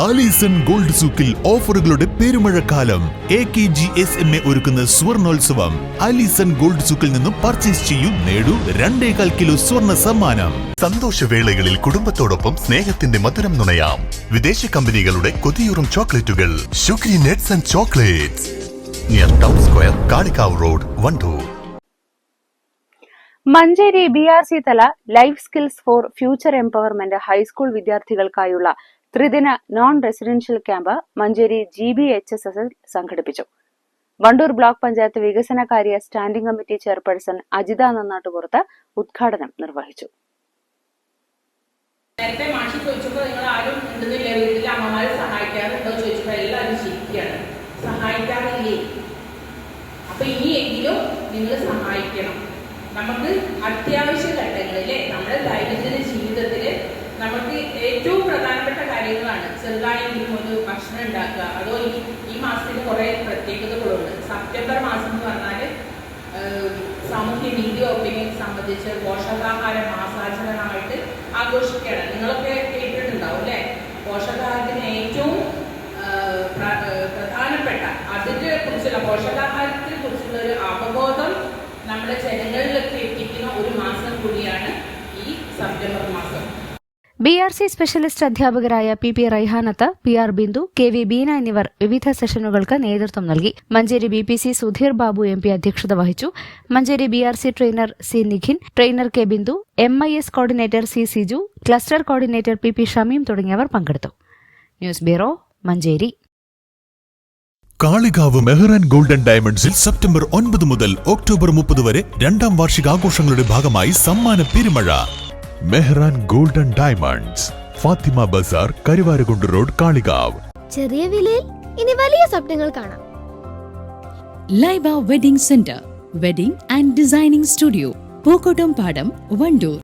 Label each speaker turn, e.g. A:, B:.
A: Alison gold സൂക്കിൽ ഓഫറുകളുടെ പെരുമഴക്കാലം. A K G S M A ഒരുക്കുന്ന സ്വർണോത്സവം. ആലീസൺ ഗോൾഡ് സൂക്കിൽ നിന്നും പർച്ചേസ് ചെയ്യൂ നേടൂ രണ്ടേകാൽ കിലോ സ്വർണ സമ്മാനം.
B: സന്തോഷവേളകളിൽ കുടുംബത്തോടൊപ്പം സ്നേഹത്തിന്റെ മധുരം നുണയാം. വിദേശ കമ്പനികളുടെ കൊതിയൂറും ചോക്ലേറ്റുകൾ. Sugary nets and chocolates. Near town square Kalikavu road Wandoor.
C: Manjeri B R C തല life skills for future empowerment high school വിദ്യാർത്ഥികൾക്കായുള്ള ത്രിദിന non residential camp Manjeri G B H S S സംഘടിപ്പിച്ചു. വണ്ടൂർ ബ്ലോക്ക് പഞ്ചായത്ത് വികസനകാര്യ standing committee chairperson Ajitha Nannattupurathu ഉദ്ഘാടനം നിർവഹിച്ചു.
D: നേരത്തെ മാഷി ചോദിച്ചപ്പോൾ നിങ്ങൾ ആരും ഉണ്ടെന്നില്ല വീട്ടിൽ അമ്മമാരെ സഹായിക്കാറുണ്ടോ ചോദിച്ചപ്പോൾ എല്ലാവരും ശരിക്കാണ് സഹായിക്കാറില്ലേ? അപ്പൊ ഇനിയെങ്കിലും നിങ്ങൾ സഹായിക്കണം. നമുക്ക് അത്യാവശ്യ ഘട്ടങ്ങളിലെ നമ്മുടെ ദൈനംദിന ജീവിതത്തിൽ നമുക്ക് ഏറ്റവും പ്രധാനപ്പെട്ട ചെറുതായെങ്കിലും ഒരു ഭക്ഷണം ഉണ്ടാക്കുക. അതോ ഈ ഈ മാസത്തിന് കുറേ പ്രത്യേകതകളുണ്ട്. സെപ്റ്റംബർ മാസം എന്ന് പറഞ്ഞാൽ സാമൂഹ്യ നീതി വകുപ്പിനെ സംബന്ധിച്ച് പോഷകാഹാര മാസാചരണമായിട്ട് ആഘോഷിക്കുകയാണ്. നിങ്ങളൊക്കെ കേട്ടിട്ടുണ്ടാവും അല്ലേ? പോഷകാഹാരത്തിന് ഏറ്റവും പ്രധാനപ്പെട്ട അതിനെ കുറിച്ചുള്ള പോഷകാഹാരത്തെ കുറിച്ചുള്ള ഒരു അവബോധം നമ്മുടെ ജനങ്ങളിലൊക്കെ എത്തിക്കുന്ന ഒരു മാസം കൂടിയാണ് ഈ സെപ്റ്റംബർ മാസം.
C: ബി ആർ സി സ്പെഷ്യലിസ്റ്റ് അധ്യാപകരായ P P Raihanath P R Bindu K V Beena എന്നിവർ വിവിധ സെഷനുകൾക്ക് നേതൃത്വം നൽകി. Manjeri B P C Sudheer Babu M P അധ്യക്ഷത വഹിച്ചു. Manjeri B R C trainer C Nikhin trainer K Bindu M I S coordinator C Siju cluster coordinator P P Shameem തുടങ്ങിയവർ പങ്കെടുത്തു. News bureau Manjeri.
A: Kalikavu Mehran golden ഡയമണ്ട്സിൽ September ഒൻപത് മുതൽ October മുപ്പത് വരെ രണ്ടാം വാർഷികാഘോഷങ്ങളുടെ ഭാഗമായി സമ്മാന പെരുമഴ. Mehran golden diamonds Fathima Bazar Karuvarakundu road Kalikavu.
E: ചെറിയ വിലയിൽ ഇനി വലിയ സ്വപ്നങ്ങൾ കാണാം.
F: Laiba wedding centre wedding and designing studio Pookkottumpadam Wandoor.